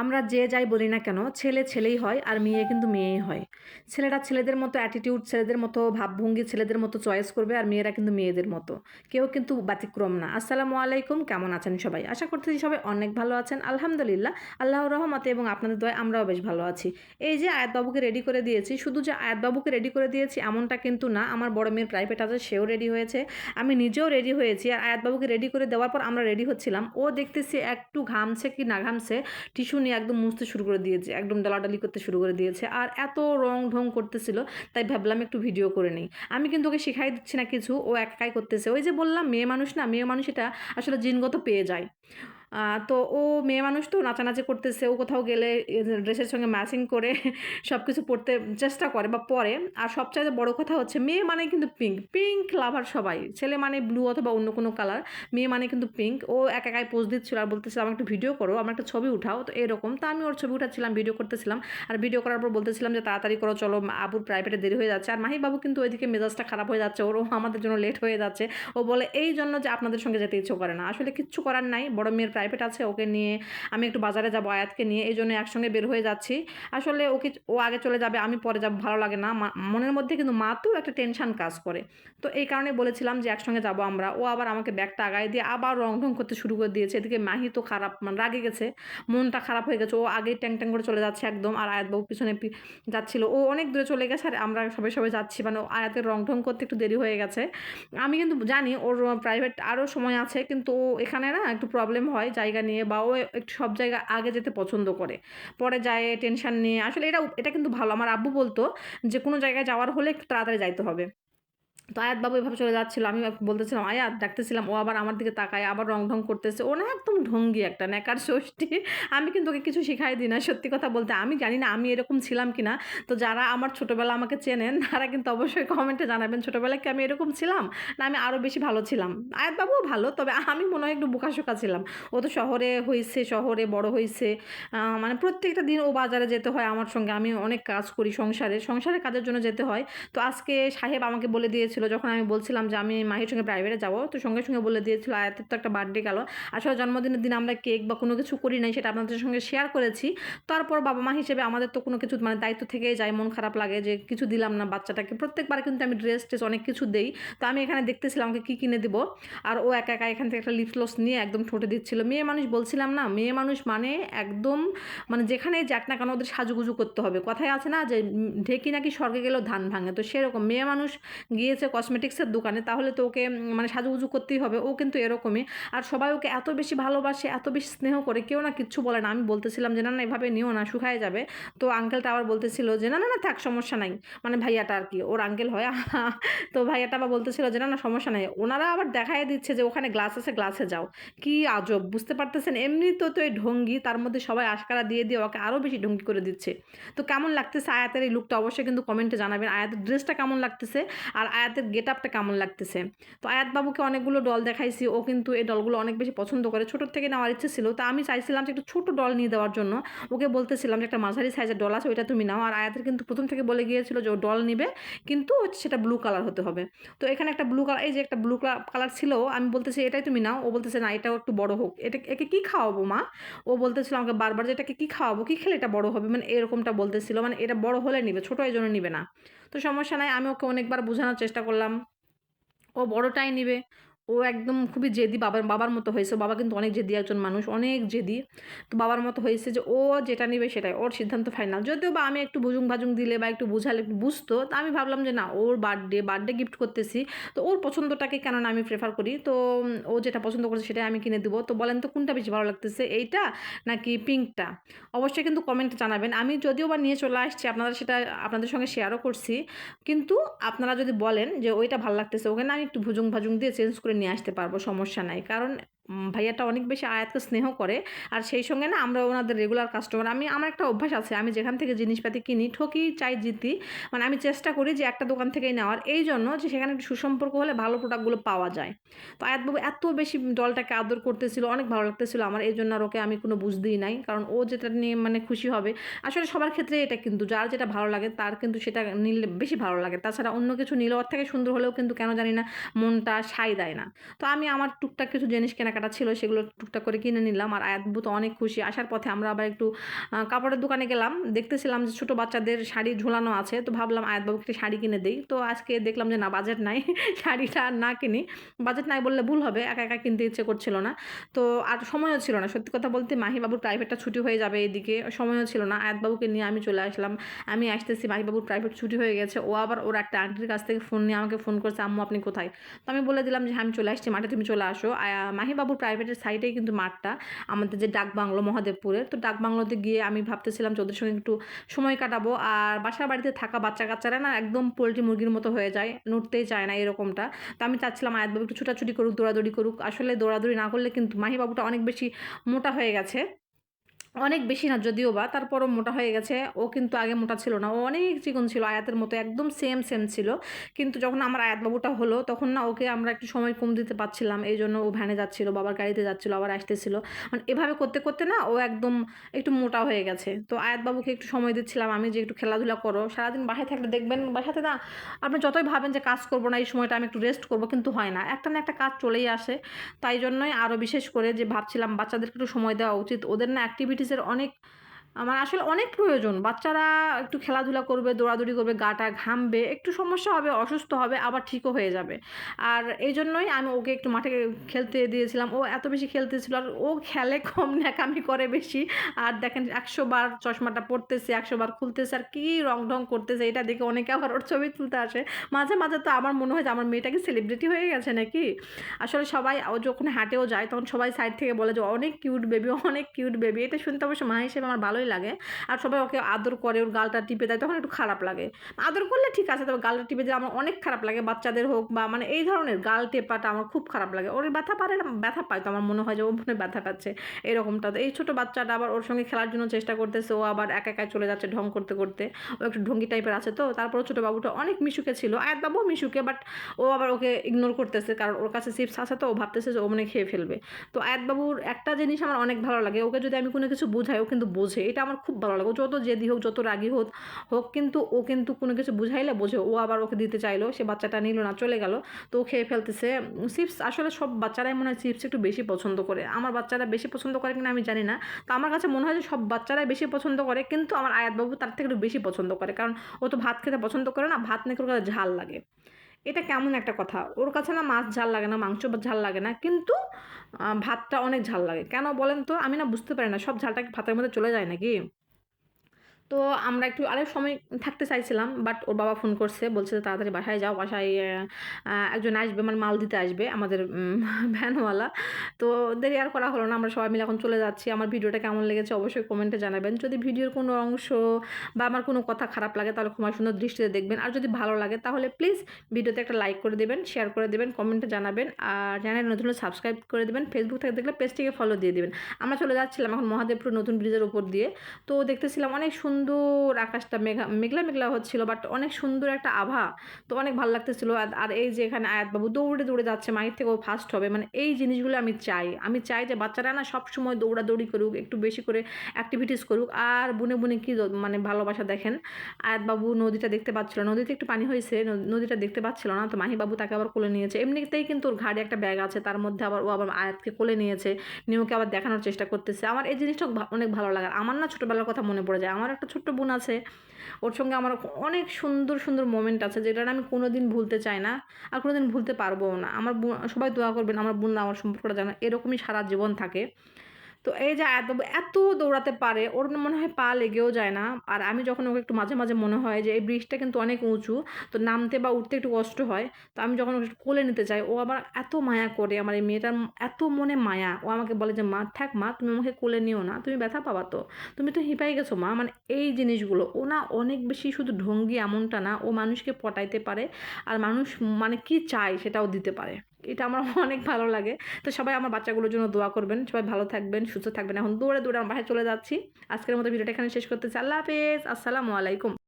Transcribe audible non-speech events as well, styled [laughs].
আমরা যে যাই বলি না কেন, ছেলে ছেলেই হয় আর মেয়ে কিন্তু মেয়েই হয়। ছেলেরা ছেলেদের মতো অ্যাটিটিউড ছেলেদের মতো ভাবভঙ্গি, ছেলেদের মতো চয়েস করবে আর মেয়েরা কিন্তু মেয়েদের মতো। কেউ কিন্তু ব্যতিক্রম না। আসসালামু আলাইকুম, কেমন আছেন সবাই? আশা করতেছি সবাই অনেক ভালো আছেন। আলহামদুলিল্লাহ, আল্লাহর রহমতে এবং আপনাদের দয় আমরাও বেশ ভালো আছি। এই যে আয়াতবাবুকে রেডি করে দিয়েছি, শুধু যে আয়াতবাবুকে রেডি করে দিয়েছি এমনটা কিন্তু না, আমার বড় মেয়ের প্রাইভেট আছে, সেও রেডি হয়েছে। আমি নিজেও রেডি হয়েছি আর আয়াতবাবুকে রেডি করে দেওয়ার পর আমরা রেডি হচ্ছিলাম। ও দেখতেছি একটু ঘামছে কি না ঘামছে টিস্যু নিয়ে একদম মুছতে শুরু করে দিয়েছে, একদম ডালাডালি করতে শুরু করে দিয়েছে। আর এত রং ঢং করতেছিল, তাই ভাবলাম একটু ভিডিও করে নিই। আমি কিন্তু ওকে শেখাই দিচ্ছি না কিছু, ও একাই করতেছে। ওই যে বললাম, মেয়ে মানুষ না, মেয়ে মানুষ এটা আসলে জিনগত পেয়ে যায়। তো ও মেয়ে মানুষ তো নাচানাচি করতেছে, ও কোথাও গেলে ড্রেসের সঙ্গে ম্যাচিং করে [laughs] সব কিছু পড়তে চেষ্টা করে বা পরে। আর সবচাইতে বড় কথা হচ্ছে, মেয়ে মানে কিন্তু পিঙ্ক পিঙ্ক লাভার সবাই। ছেলে মানে ব্লু অথবা অন্য কোনো কালার মেয়ে মানে কিন্তু পিঙ্ক ও এক একাই পোজ দিচ্ছিল আর বলতেছিল আমার একটু ভিডিও করো, আমার একটা ছবি উঠাও। তো এরকম। তো আমি ওর ছবি উঠাচ্ছিলাম ভিডিও করতেছিলাম। আর ভিডিও করার পর বলতেছিলাম যে, তাড়াতাড়ি করো, চলো, আবুর প্রাইভেটে দেরি হয়ে যাচ্ছে। আর মাহি বাবু কিন্তু ওইদিকে মেজাজটা খারাপ হয়ে যাচ্ছে, ওরও আমাদের জন্য লেট হয়ে যাচ্ছে। ও বলে, এই জন্য যে আপনাদের সঙ্গে যেতে ইচ্ছে করে না। আসলে কিচ্ছু করার নাই, বড় মেয়ের প্রাইভেট আছে, ওকে নিয়ে আমি একটু বাজারে যাব আয়াতকে নিয়ে, এই জন্য একসঙ্গে বের হয়ে যাচ্ছি। আসলে ওকে ও আগে চলে যাবে, আমি পরে যাব, ভালো লাগে না। মনের মধ্যে কিন্তু মা তো একটা টেনশন কাজ করে। তো এই কারণে বলেছিলাম যে একসঙ্গে যাব আমরা। ও আবার আমাকে ব্যাগটা আগায় দিয়ে আবার রং ঢং করতে শুরু করে দিয়েছে। এদিকে মাহি তো খারাপ মানে রাগে গেছে, মনটা খারাপ হয়ে গেছে। ও আগেই ট্যাং ট্যাং করে চলে যাচ্ছে একদম, আর আয়াতবাবু পিছনে যাচ্ছিল। ও অনেক দূরে চলে গেছে, আর আমরা সবাই সবাই যাচ্ছি। মানে আয়াতের রং ঢং করতে একটু দেরি হয়ে গেছে। আমি কিন্তু জানি ওর প্রাইভেট আরও সময় আছে, কিন্তু ও এখানে না একটু প্রবলেম হয়। জায়গা নিয়ে বা ও একটু সব জায়গা আগে যেতে পছন্দ করে। পরে যায় টেনশন নিয়ে। আসলে এটা এটা কিন্তু ভালো। আমার আব্বু বলতো যে, কোনো জায়গায় যাওয়ার হলে একটু তাড়াতাড়ি যাইতে হবে। তো আয়াত বাবু এভাবে চলে যাচ্ছিল আমি বলতেছিলাম, আয়াত, ডাকতেছিলাম, ও আবার আমার দিকে তাকায়, আবার রং ঢং করতেছে, ও না একদম ঢঙ্গি একটা নেকার ষষ্ঠী আমি কিন্তু ওকে কিছু শিখাই দিই না, সত্যি কথা বলতে, আমি জানি না আমি এরকম ছিলাম কিনা। তো যারা আমার ছোটোবেলা আমাকে চেনেন, তারা কিন্তু অবশ্যই কমেন্টে জানাবেন ছোটোবেলায় কি আমি এরকম ছিলাম? না, আমি আরও বেশি ভালো ছিলাম। আয়াত বাবুও ভালো, তবে আমি মনে হয় একটু বোকাশোকা ছিলাম। ও তো শহরে হয়েছে শহরে বড় হয়েছে মানে প্রত্যেকটা দিন ও বাজারে যেতে হয় আমার সঙ্গে, আমি অনেক কাজ করি সংসারে, সংসারের কাজের জন্য যেতে হয়। তো আজকে সাহেব আমাকে বলে দিয়েছিল যখন আমি বলছিলাম যে আমি মাহির সঙ্গে প্রাইভেটে যাব, তো সঙ্গে সঙ্গে বলে দিয়েছিল আয়াতের তো একটা বার্থডে গেল। আসলে জন্মদিনের দিন আমরা কেক বা কোনো কিছু করি নাই, সেটা আপনাদের সঙ্গে শেয়ার করেছি। তারপর বাবা মা হিসেবে আমাদের তো কোনো কিছু মানে দায়িত্ব থেকেই যায়, মন খারাপ লাগে যে কিছু দিলাম না বাচ্চাটাকে। প্রত্যেকবার কিন্তু আমি ড্রেস ট্রেস অনেক কিছু দেই, তো আমি এখানে দেখতেছিলাম আমাকে কী কিনে দিব। আর ও একা একা এখান থেকে একটা লিপস্লস নিয়ে একদম ঠোঁটে দিচ্ছিল। মেয়ে মানুষ বলছিলাম না, মেয়ে মানুষ মানে একদম মানে যেখানে যাক না কেন ওদের সাজুগুজু করতে হবে। কথায় আছে না যে ঢেকি নাকি স্বর্গে গেলেও ধান ভাঙে। তো সেরকম মেয়ে মানুষ গিয়েছে কসমেটিক্সের দোকানে, তাহলে তো ওকে মানে সাজুগুজু করতেই হবে। ও কিন্তু এরকমই। আর সবাই ওকে এত বেশি ভালোবাসে, এত বেশি স্নেহ করে, কেউ না কিচ্ছু বলে না। আমি বলতেছিলাম যে, না না, এভাবে নিও না, শুকায় যাবে। তো আঙ্কেলটা আবার বলতেছিল যে, না না না, থাক, সমস্যা নাই। মানে ভাইয়াটা আর কি, ওর আঙ্কেল হয়। [laughs] তো ভাইয়াটা আবার বলতেছিল যে, না না, সমস্যা নাই। ওনারা আবার দেখাই দিচ্ছে যে, ওখানে গ্লাস আছে গ্লাসে যাও। কি আজব, বুঝতে পারতেছেন? এমনি তো তো এই ঢঙ্গি, তার মধ্যে সবাই আশকারা দিয়ে দিয়ে ওকে আরও বেশি ঢঙ্গি করে দিচ্ছে। তো কেমন লাগতেছে আয়াতের এই লুকটা অবশ্যই কিন্তু কমেন্টে জানাবেন। আয়াতের ড্রেসটা কেমন লাগতেছে? আর আয়াতের গেট আপটা কেমন লাগতেছে? তো আয়াত বাবুকে অনেকগুলো ডল দেখাইছি, ও কিন্তু এই ডলগুলো অনেক বেশি পছন্দ করে। ছোটোর থেকে নেওয়ার ইচ্ছে ছিল, তা আমি চাইছিলাম যে একটু ছোটো ডল নিয়ে দেওয়ার জন্য। ওকে বলতেছিলাম যে একটা মাঝারি সাইজের ডল আছে, ওইটা তুমি নাও। আর আয়াতের কিন্তু প্রথম থেকে বলে গিয়েছিল যে ও ডল নিবে, কিন্তু সেটা ব্লু কালার হতে হবে। তো এখানে একটা ব্লু কালার এই যে একটা ব্লু কালার ছিল, আমি বলতেছি, এটাই তুমি নাও। ও বলতেছে, না, এটাও একটু বড় হোক। এটা একে কী খাওয়াবো মা? ও বলতেছিল আমাকে বারবার যে, এটাকে কী খাওয়াবো? কী খেলে এটা বড় হবে? মানে এরকমটা বলতেছিল। মানে এটা বড় হলে নিবে, ছোটো এই জন্য নিবে না। তো সমস্যা নাই আমি ওকে অনেকবার বোঝানোর চেষ্টা করলাম। ও বড়টাই নিবে। ও একদম খুবই জেদি বাবার বাবার মতো হয়েছে। বাবা কিন্তু অনেক জেদি একজন মানুষ, অনেক জেদি। তো বাবার মতো হয়েছে যে ও যেটা নেবে সেটাই, ওর সিদ্ধান্ত ফাইনাল যদিও বা আমি একটু ভুজুং ভাজুং দিলে বা একটু বুঝালে একটু বুঝতো, তো আমি ভাবলাম যে না, ওর বার্থডে বার্থডে গিফট করতেছি। তো ওর পছন্দটাকে কেন না আমি প্রেফার করি। তো ও যেটা পছন্দ করছে সেটাই আমি কিনে দেবো। তো বলেন তো, কোনটা বেশি ভালো লাগতেছে, এইটা নাকি পিঙ্কটা অবশ্যই কিন্তু কমেন্টে জানাবেন। আমি যদিও বা নিয়ে চলে আসছি আপনারা সেটা, আপনাদের সঙ্গে শেয়ারও করছি। কিন্তু আপনারা যদি বলেন যে ওইটা ভালো লাগতেছে, ওখানে আমি একটু ভুজুং ভাজুং দিয়ে চেঞ্জ করে নিয়ে আসতে পারব সমস্যা নাই। কারণ ভাইয়াটা অনেক বেশি আয়াতকে স্নেহ করে। আর সেই সঙ্গে না আমরা ওনাদের রেগুলার কাস্টমার আমি, আমার একটা অভ্যাস আছে, আমি যেখান থেকে জিনিসপাতি কিনি, ঠকি, চাই, জিতি মানে আমি চেষ্টা করি যে একটা দোকান থেকেই নেওয়ার। এই জন্য যে সেখানে একটু সুসম্পর্ক হলে ভালো প্রোডাক্টগুলো পাওয়া যায়। তো আয়াতবাবু এত বেশি ডলটাকে আদর করতেছিল, অনেক ভালো লাগতেছিল আমার, এই জন্য আর ওকে আমি কোনো বুঝতেই নাই, কারণ ও যেটা নিয়ে মানে খুশি হবে, আসলে সবার ক্ষেত্রে এটা কিন্তু, যার যেটা ভালো লাগে তার কিন্তু সেটা নিলে বেশি ভালো লাগে। তাছাড়া অন্য কিছু নিলে ওর থেকে সুন্দর হলেও কিন্তু কেন জানি না মনটা সাই দেয় না। তো আমি আমার টুকটাক কিছু জিনিস কেনা কেনাকাটা ছিল সেগুলো টুকটাক করে কিনে নিলাম আর আয়াত বাবু তো অনেক খুশি। আসার পথে আমরা আবার একটু কাপড়ের দোকানে গেলাম। দেখতেছিলাম যে ছোটো বাচ্চাদের শাড়ি ঝোলানো আছে, তো ভাবলাম আয়াত বাবুকে একটা শাড়ি কিনে দিই। তো আজকে দেখলাম যে না বাজেট নাই। [laughs] শাড়িটা না কিনি। বাজেট নাই বললে ভুল হবে, একা একা কিনতে ইচ্ছে করছিল না। তো আর সময়ও ছিল না। সত্যি কথা বলতে মাহিবাবুর প্রাইভেটটা ছুটি হয়ে যাবে এইদিকে, সময়ও ছিল না। আয়াতবাবুকে নিয়ে আমি চলে আসলাম। আমি আসতেছি, মাহিবাবুর প্রাইভেট ছুটি হয়ে গেছে। ও আবার ওর একটা আন্টির কাছ থেকে ফোন নিয়ে আমাকে ফোন করছে, আম্মু, আপনি কোথায়? তো আমি বলে দিলাম যে হ্যাঁ আমি চলে আসছি। মাঠে তুমি চলে আসো। আয়া- মাহিবাবুর প্রাইভেটের সাইডেই কিন্তু মাঠটা, আমাদের যে ডাক বাংলো মহাদেবপুরের। তো ডাক বাংলোতে গিয়ে আমি ভাবতেছিলাম যে ওদের সঙ্গে একটু সময় কাটাবো। আর বাসার বাড়িতে থাকা বাচ্চা কাচ্চারা না একদম পোলট্রি মুরগির মতো হয়ে যায়, নড়তেই চায় না এরকমটা। তো আমি চাচ্ছিলাম আয়াতবাবু একটু ছোটাছুটি করুক, দৌড়াদৌড়ি করুক। আসলে দৌড়াদৌড়ি না করলে কিন্তু মাহি বাবুটা অনেক বেশি মোটা হয়ে গেছে। অনেক বেশি না, যদিও বা। তারপরও মোটা হয়ে গেছে। ও কিন্তু আগে মোটা ছিল না। ও অনেক চিকন ছিল, আয়াতের মতো একদম সেম সেম ছিল। কিন্তু যখন আমার আয়াত বাবুটা হলো, তখন না ওকে আমরা একটু সময় কম দিতে পারছিলাম। এই জন্য ও ভ্যানে যাচ্ছিল, বাবার গাড়িতে যাচ্ছিল, আবার আসতেছিল। মানে এভাবে করতে করতে না ও একদম একটু মোটা হয়ে গেছে। তো আয়াত বাবুকে একটু সময় দিচ্ছিলাম আমি যে একটু খেলাধুলা করো। সারাদিন বাসায় থাকলে দেখবেন, বাসাতে না আপনি যতই ভাবেন যে কাজ করব না, এই সময়টা আমি একটু রেস্ট করব, কিন্তু হয় না। একটা না একটা কাজ চলেই আসে। তাই জন্যই আরও বিশেষ করে যে ভাবছিলাম বাচ্চাদেরকে একটু সময় দেওয়া উচিত। ওদের না অ্যাক্টিভিটিসের অনেক আমার আসলে অনেক প্রয়োজন। বাচ্চারা একটু খেলাধুলা করবে, দৌড়াদৌড়ি করবে গাটা ঘামবে, একটু সমস্যা হবে, অসুস্থ হবে, আবার ঠিকও হয়ে যাবে। আর এই জন্যই আমি ওকে একটু মাঠে খেলতে দিয়েছিলাম। ও এত বেশি খেলতেছিল আর ও খেলে কম ন্যাকামি করে বেশি। আর দেখেন একশো বার চশমাটা পড়তেছে একশো বার খুলতেছে আর কী রং ঢং করতেছে। এটা দেখে অনেকে আবার ওর ছবি তুলতে আসে। মাঝে মাঝে তো আমার মনে হয় যে আমার মেয়েটা কি সেলিব্রিটি হয়ে গেছে নাকি? আসলে সবাই ও যখন হাটেও যায় তখন সবাই সাইড থেকে বলে যে অনেক কিউট বেবি অনেক কিউট বেবি এটা শুনতে অবশ্য মা হিসেবে আমার ভালোই লাগে। আর সবাই ওকে আদর করে, ওর গালটা টিপে দেয়, তখন একটু খারাপ লাগে। আদর করলে ঠিক আছে, তবে গালটা টিপে দিলে আমার অনেক খারাপ লাগে, বাচ্চাদের হোক বা মানে এই ধরনের গাল টেপাটা আমার খুব খারাপ লাগে। ওর ব্যথা পারে ব্যথা পায় তো আমার মনে হয় যে, ও মনে ব্যথা পাচ্ছে এরকমটা। তো এই ছোটো বাচ্চাটা আবার ওর সঙ্গে খেলার জন্য চেষ্টা করতেছে, ও আবার একা একাই চলে যাচ্ছে ঢং করতে করতে। ও একটু ঢঙ্গি টাইপের আছে তো, তারপর ছোটো বাবুটা অনেক মিশুকে ছিল আয়াত বাবু মিশুকে, বাট ও আবার ওকে ইগনোর করতেছে, কারণ ওর কাছে চিপস আছে তো, ও ভাবতেছে যে, ও মনে খেয়ে ফেলবে। তো আয়াত বাবুর একটা জিনিস আমার অনেক ভালো লাগে, ওকে যদি আমি কোনো কিছু বোঝাই, ও কিন্তু বোঝে। এটা আমার খুব ভালো লাগে। যত জেদি হোক, যত রাগি হোক হোক, কিন্তু ও কিন্তু কোনো কিছু বুঝাইলে বোঝে। ও আবার ওকে দিতে চাইলো, সে বাচ্চাটা নিল না, চলে গেল। তো ও খেয়ে ফেলতেছে। চিপস আসলে সব বাচ্চারাই মনে হয় চিপস একটু বেশি পছন্দ করে। আমার বাচ্চারা বেশি পছন্দ করে কিনা আমি জানি না। তো আমার কাছে মনে হয় যে সব বাচ্চারাই বেশি পছন্দ করে, কিন্তু আমার আয়াতবাবু তার থেকে একটু বেশি পছন্দ করে। কারণ ও তো ভাত খেতে পছন্দ করে না, ভাত নাকি ওর কাছে ঝাল লাগে। এটা কেমন একটা কথা? ওর কাছে না মাছ ঝাল লাগে না, মাংস ঝাল লাগে না, কিন্তু ভাতটা অনেক ঝাল লাগে। কেন বলেন তো? আমি না বুঝতে পারি না, সব ঝালটা ভাতের মধ্যে চলে যায় নাকি? তো আমরা একটু আরেক সময় থাকতে চাইছিলাম বাট ওর বাবা ফোন করছে, বলছে তাড়াতাড়ি বাসায় যাও, বাসায় একজন আসবে মানে মাল দিতে আসবে, আমাদের [laughs] ভ্যানওয়ালা। তো দেরি আর করা হলো না, আমরা সবাই মিলে এখন চলে যাচ্ছি। আমার ভিডিওটা কেমন লেগেছে অবশ্যই কমেন্টে জানাবেন। যদি ভিডিওর কোনো অংশ বা আমার কোনো কথা খারাপ লাগে, তাহলে ক্ষমা সুন্দর দৃষ্টিতে দেখবেন। আর যদি ভালো লাগে, তাহলে প্লিজ ভিডিওতে একটা লাইক করে দেবেন শেয়ার করে দেবেন কমেন্টে জানাবেন। আর চ্যানেল নতুন সাবস্ক্রাইব করে দেবেন ফেসবুক থেকে দেখলে পেজটিকে ফলো দিয়ে দেবেন। আমরা চলে যাচ্ছিলাম এখন মহাদেবপুর নতুন ব্রিজের উপর দিয়ে। তো দেখতেছিলাম অনেক সুন্দর আকাশটা মেঘা, মেঘলা মেঘলা হচ্ছিল বাট অনেক সুন্দর একটা আভা। তো অনেক ভালো লাগতেছিল। আর- এই যে এখানে আয়াতবাবু দৌড়ে দৌড়ে যাচ্ছে মায়ের থেকে ও ফার্স্ট হবে। মানে এই জিনিসগুলো আমি চাই। আমি চাই যে বাচ্চারা না সবসময় দৌড়াদৌড়ি করুক, একটু বেশি করে অ্যাক্টিভিটিস করুক। আর বুনে বুনে কি মানে ভালোবাসা দেখেন। আয়াতবাবু নদীটা দেখতে পাচ্ছিল নদীতে একটু পানি হয়েছে নদীটা দেখতে পাচ্ছিল না। তো মাহিবাবু তাকে আবার কোলে নিয়েছে। এমনিতেই কিন্তু ওর ঘাড়ে একটা ব্যাগ আছে। তার মধ্যে আবার ও আবার আয়াতকে কোলে নিয়েছে। নিয়ে ওকে আবার দেখানোর চেষ্টা করতেছে। আমার এই জিনিসটা অনেক ভালো লাগে আমার না ছোটোবেলার কথা মনে পড়ে যায়। আমার একটা ছোট্ট বোন আছে, ওর সঙ্গে আমার অনেক সুন্দর সুন্দর মোমেন্ট আছে যেটা আমি কোনো দিন ভুলতে চাই না আর কোনো দিন ভুলতে পারবোও না। আমার সবাই দোয়া করবেন আমার বোন আমার সম্পর্কটা যেন এরকমই সারা জীবন থাকে। তো এই যে এত এত দৌড়াতে পারে, ওর মনে হয় পা লেগেও যায় না। আর আমি যখন ওকে একটু মাঝে মাঝে মনে হয় যে এই ব্রিজটা কিন্তু অনেক উঁচু, তো নামতে বা উঠতে একটু কষ্ট হয়, তো আমি যখন ওকে কোলে নিতে চাই, ও আবার এত মায়া করে আমার এই মেয়েটার এত মনে মায়া, ও আমাকে বলে যে, মা, থাক মা, তুমি আমাকে কোলে নিও না, তুমি ব্যথা পাবা তো। তুমি তো হিপাই গেছো মা। মানে এই জিনিসগুলো, ও না অনেক বেশি শুধু ঢঙ্গি এমনটা না, ও মানুষকে পটাইতে পারে, আর মানুষ মানে কি চায় সেটাও দিতে পারে। এটা আমার [laughs] অনেক ভালো লাগে। তো সবাই আমার বাচ্চাগুলোর জন্য দোয়া করবেন। সবাই ভালো থাকবেন, সুস্থ থাকবেন। এখন দৌড়ে দৌড়ে আমার বাসায় চলে যাচ্ছি। আজকের মতো ভিডিওটা এখানে শেষ করতেছি। আল্লাহ হাফেজ। আসসালামু আলাইকুম।